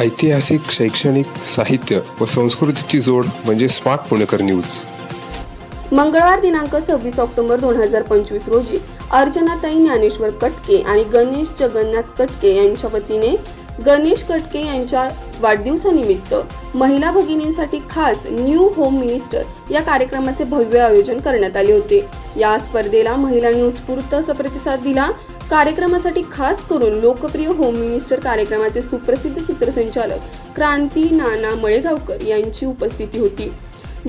ऐतिहासिक शैक्षणिक साहित्य व संस्कृतीची जोड म्हणजे स्मार्ट पुणेकर न्यूज. मंगळवार दिनांक सव्वीस ऑक्टोबर दोन हजार पंचवीस रोजी अर्चनाताई ज्ञानेश्वर कटके आणि गणेश जगन्नाथ कटके यांच्या वतीने गणेश कटके यांच्या वाढदिवसानिमित्त महिला भगिनींसाठी खास न्यू होम मिनिस्टर या कार्यक्रमाचे भव्य आयोजन करण्यात आले होते. या स्पर्धेला महिलांनी उत्स्फूर्त असा प्रतिसाद दिला. कार्यक्रमासाठी खास करून लोकप्रिय होम मिनिस्टर कार्यक्रमाचे सुप्रसिद्ध सूत्रसंचालक क्रांती नाना मळेगावकर यांची उपस्थिती होती.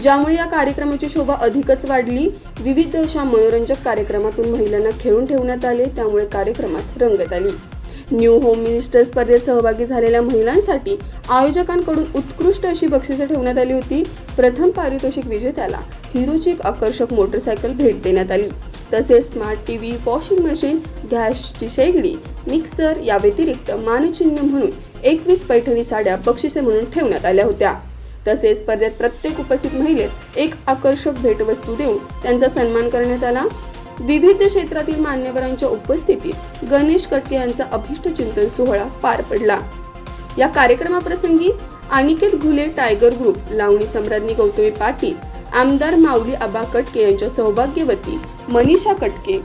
ज्यामुळे या कार्यक्रमाची शोभा अधिकच वाढली. विविध अशा मनोरंजक कार्यक्रमातून महिलांना खेळून ठेवण्यात आले. त्यामुळे कार्यक्रमात रंगत आली. न्यू होम मिनिस्टर स्पर्धेत सहभागी झालेल्या महिलांसाठी आयोजकांकडून उत्कृष्ट अशी बक्षिसं ठेवण्यात आली होती. प्रथम पारितोषिक विजेत्याला हिरोची एक आकर्षक मोटरसायकल भेट देण्यात आली. तसेच smart T V washing machine गॅसची शेगडी मिक्सर या व्यतिरिक्त मानचिन्ह म्हणून एकवीस पैठणी साड्या बक्षिसे म्हणून ठेवण्यात आल्या होत्या. तसेच स्पर्धेत प्रत्येक उपस्थित महिलेस एक आकर्षक भेटवस्तू देऊन त्यांचा सन्मान करण्यात आला. विविध क्षेत्रातील मान्यवरांच्या उपस्थितीत गणेश कटके यांचा अभिष्ट चिंतन सोहळा पार पडला. या कार्यक्रमाप्रसंगी अनिकेत घुले टायगर ग्रुप लावणी सम्राज्ञी गौतमी पाटील आमदार माऊली आबा कटके यांच्या सौभाग्यवती मनीषा कटके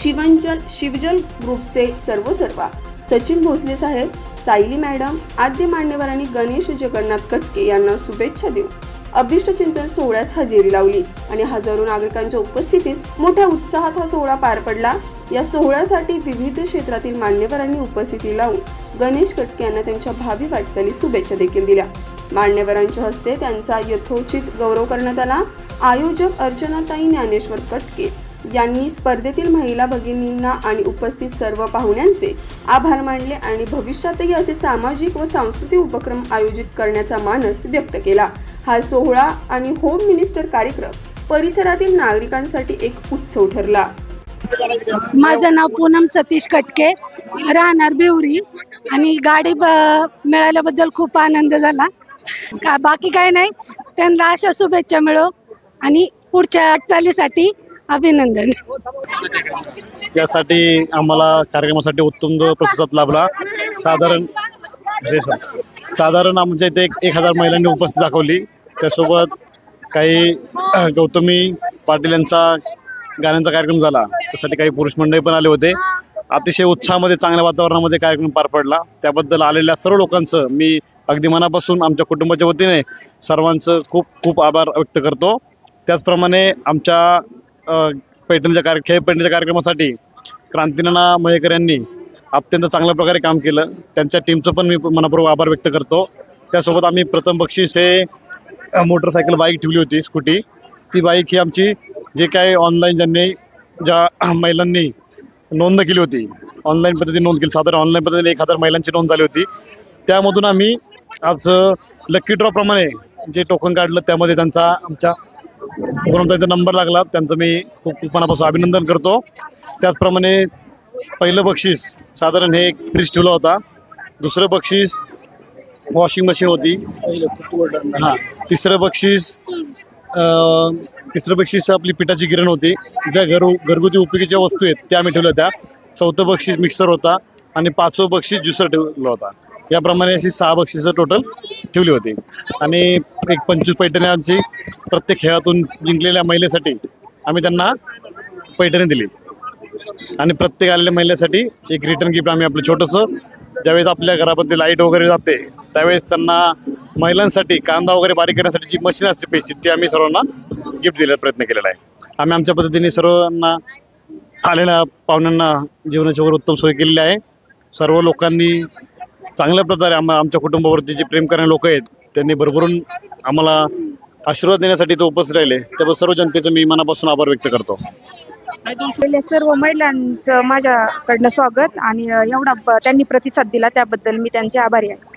शिवंजल शिवजल ग्रुपचे सर्वसर्वा सचिन भोसले साहेब सायली मॅडम आद्य मान्यवरांनी गणेश जगन्नाथ कटके यांना शुभेच्छा देऊ. अभिष्ट चिंतन सोहळ्यास हजेरी लावली आणि हजारो नागरिकांच्या उपस्थितीत मोठ्या उत्साहात हा सोहळा पार पडला. या सोहळ्यासाठी विविध क्षेत्रातील मान्यवरांनी उपस्थिती लावून गणेश कटके यांना त्यांच्या भावी वाटचाली शुभेच्छा देखील दिल्या. मान्यवरांच्या हस्ते त्यांचा यथोचित गौरव करण्यात आला. आयोजक अर्चनाताई ज्ञानेश्वर कटके यांनी स्पर्धेतील महिला भगिनींना आणि उपस्थित सर्व पाहुण्यांचे आभार मानले आणि भविष्यातही असे सामाजिक व सांस्कृतिक उपक्रम आयोजित करण्याचा मानस व्यक्त केला. हा सोहळा आणि होम मिनिस्टर कार्यक्रम परिसरातील नागरिकांसाठी एक उत्सव ठरला. माझं नाव पूनम सतीश कटके राहणार बिवरी आणि गाडी मिळाल्याबद्दल खूप आनंद झाला. का बाकी काय नाही त्यांना अशा शुभेच्छा मिळो आणि पुढच्या वाटचालीसाठी अभिनंदन. यासाठी आम्हाला कार्यक्रमासाठी उत्तम प्रतिसाद लाभला. साधारण साधारण आमच्या इथे एक एक हजार महिलांनी उपस्थित दाखवली. त्यासोबत काही गौतमी पाटील यांचा गाण्यांचा कार्यक्रम झाला. त्यासाठी काही पुरुष मंडळी पण आले होते. अतिशय उत्साहामध्ये चांगल्या वातावरणामध्ये कार्यक्रम पार पडला. त्याबद्दल आलेल्या सर्व लोकांचं मी अगदी मनापासून आमच्या कुटुंबाच्या वतीने सर्वांचं खूप खूप आभार व्यक्त करतो. त्याचप्रमाणे आमच्या पैठणच्या कार्य खेळ पैठणीच्या कार्यक्रमासाठी क्रांतीनाना मयेकर यांनी अत्यंत चांगल्या प्रकारे काम केलं. त्यांच्या टीमचं पण मी मनापूर्वक आभार व्यक्त करतो. त्यासोबत आम्ही प्रथम बक्षीस हे मोटरसायकल बाईक ठेवली होती स्कूटी ती बाईक ही आमची जे काय ऑनलाईन ज्यांनी ज्या महिलांनी नोंद केली होती ऑनलाईन पद्धतीने नोंद केली साधारण ऑनलाईन पद्धतीने एक हजार महिलांची नोंद झाली होती. त्यामधून आम्ही आज लकी ड्रॉप्रमाणे जे टोकन काढलं त्यामध्ये त्यांचा आमच्या त्यांचा नंबर लागला. त्यांचं मी खूप खूप मनापासून अभिनंदन करतो. त्याचप्रमाणे पहिलं बक्षीस. साधारण हे एक फ्रीज ठेवला होता. दुसरं बक्षीस वॉशिंग मशीन होती. हां. तिसरं बक्षीस अं, तिसरं बक्षीस आपली पिठाची गिरण होती. ज्या घर घरगुती उपयोगीच्या वस्तू आहेत त्या आम्ही ठेवल्या होत्या. चौथं बक्षीस मिक्सर होता आणि पाचवं बक्षीस ज्युसर ठेवलं होता. याप्रमाणे अशी सहा बक्षिसं टोटल ठेवली होती. आणि एक पंचवीस पैठणी आमची प्रत्येक खेळातून जिंकलेल्या महिलेसाठी आम्ही त्यांना पैठणी दिली. आणि प्रत्येक आलेल्या महिलेसाठी एक रिटर्न गिफ्ट आम्ही आपलं छोटंसं ज्यावेळेस आपल्या घरामध्ये लाइट वगैरे जाते त्यावेळेस त्यांना महिलांसाठी कांदा वगैरे बारीक करण्यासाठी जी मशीन असते पैसे ती आम्ही सर्वांना गिफ्ट देण्याचा प्रयत्न केलेला आहे. आम्ही आमच्या पद्धतीने सर्वांना आलेल्या पाहुण्यांना जीवनाची वगैरे उत्तम सोय केलेली आहे. सर्व लोकांनी चांगल्या प्रकारे आम आमच्या कुटुंबावरती जे प्रेम करणारे लोक आहेत त्यांनी भरभरून आम्हाला आशीर्वाद देण्यासाठी तो उपस्थित राहिले. त्यामुळे सर्व जनतेचं मी मनापासून आभार व्यक्त करतो. गेल्या सर्व महिलांचं माझ्याकडनं स्वागत आणि एवढा त्यांनी प्रतिसाद दिला त्याबद्दल मी त्यांचे आभारी आहे.